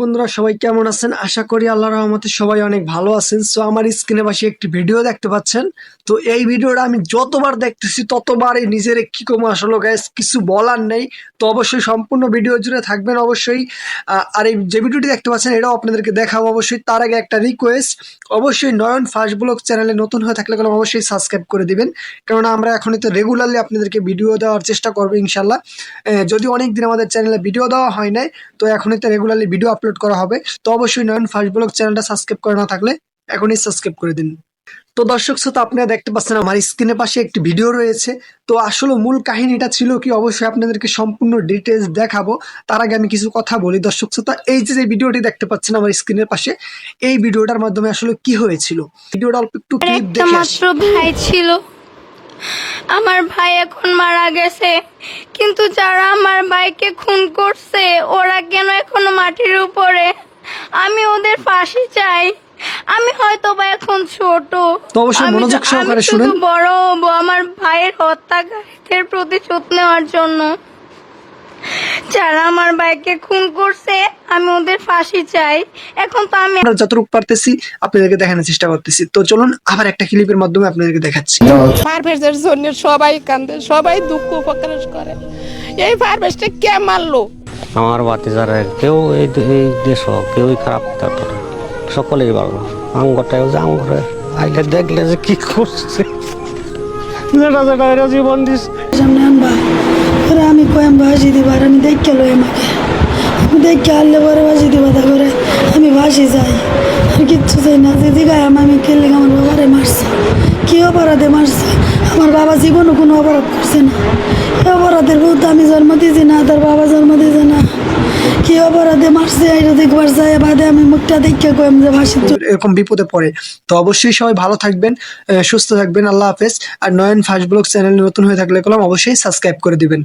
বন্ধুরা, সবাই কেমন আছেন? আশা করি আল্লাহ রহমতে সবাই অনেক ভালো আছেন। সো আমার স্ক্রিনে পাশে একটি ভিডিও দেখতে পাচ্ছেন। তো এই ভিডিওটা আমি যতবার দেখতেছি, ততবারই নিজের কি কম আসলে গাইস কিছু বলার নেই। তো অবশ্যই সম্পূর্ণ ভিডিও জুড়ে থাকবেন অবশ্যই। আর এই যে ভিডিওটি দেখতে পাচ্ছেন, এটাও আপনাদেরকে দেখাবো অবশ্যই। তার আগে একটা রিকোয়েস্ট অবশ্যই নয়ন ফার্স্ট ব্লগ চ্যানেলে নতুন হয়ে থাকলে কোনো অবশ্যই সাবস্ক্রাইব করে দিবেন। কেননা আমরা এখনই তো রেগুলারলি আপনাদেরকে ভিডিও দেওয়ার চেষ্টা করব ইনশাল্লাহ যদি অনেক দিন আমাদের চ্যানেলে ভিডিও দেওয়া হয় নাই, তো এখনই তো রেগুলারলি ভিডিও আপলোড করা হবে। তো অবশ্যই নয়ন ফার্স্ট ব্লগ চ্যানেলটা সাবস্ক্রাইব করে না থাকলে এখনই সাবস্ক্রাইব করে দিন। তো দর্শক শ্রোতা আপনারা দেখতে পাচ্ছেন আমার স্ক্রিনের পাশে একটি ভিডিও রয়েছে। তো আসলে মূল কাহিনীটা ছিল কি অবশ্যই আপনাদেরকে সম্পূর্ণ ডিটেলস দেখাবো। তার আগে আমি কিছু কথা বলি। দর্শক শ্রোতা এই যে ভিডিওটি দেখতে পাচ্ছেন আমার স্ক্রিনের পাশে এই ভিডিওটার মাধ্যমে আসলে কি হয়েছিল? ভিডিওটা অল্প একটু ক্লিপ দেখে। মাত্র ভাই ছিল। আমার ভাই এখন মারা গেছে। কিন্তু যারা আমার ভাইকে খুন করছে ওরা কেন এখনও মাটির উপরে? আমি ওদের ফাঁসি চাই। আমি হয়তো বা এখন ছোট। তো অবশ্যই মনোযোগ সহকারে শুনুন শুধু বড় হব আমার ভাইয়ের হত্যাকারীদের প্রতিশোধ নেওয়ার জন্য। যারা আমার ভাইকে খুন করছে আমি ওদের ফাঁসি চাই। এখন তো আমি আমরা যতটুকু পারতেছি আপনাদেরকে দেখানোর চেষ্টা করতেছি। তো চলুন আবার একটা ক্লিপের মাধ্যমে আপনাদেরকে দেখাচ্ছি। ফারভেজের জন্য সবাই কান্দে সবাই দুঃখ প্রকাশ করে। এই ফারভেজটা কে মারলো? আমার বাতিজারা কেউ এই এই দেশ কেউই খারাপ থাকতো না। সকলেই ভালো। আঙ্গটাও যে আঙ্গরে আইলে দেখলে যে কি করছে। যেটা যেটা এরা জীবন দিস সামনে আনবা। আমি কয়াম ভাসি দিবার আমি দেখে লই আমাকে। আমি দেখে আনলে পরে ভাসি দিবা করে। আমি ভাসি যাই। আর কিচ্ছু চাই না। যে দিঘায় আমি খেললে আমার বাবারে মারছে। কি অপরাধে মারছে? আমার বাবা জীবনও কোনো অপরাধ করছে না। এই অপরাধের বহুত আমি জন্ম দিয়েছি না, তার বাবা জন্ম দিয়েছে না। কি অপরাধে মারছে? এটা দেখবার যায়, বাদে আমি মুখটা দেখে কয়াম যে ভাসি এরকম বিপদে পড়ে। তো অবশ্যই সবাই ভালো থাকবেন সুস্থ থাকবেন। আল্লাহ হাফেজ। আর নয়ন ফার্স্ট ব্লগ চ্যানেল নতুন হয়ে থাকলে কলম অবশ্যই সাবস্ক্রাইব করে দিবেন।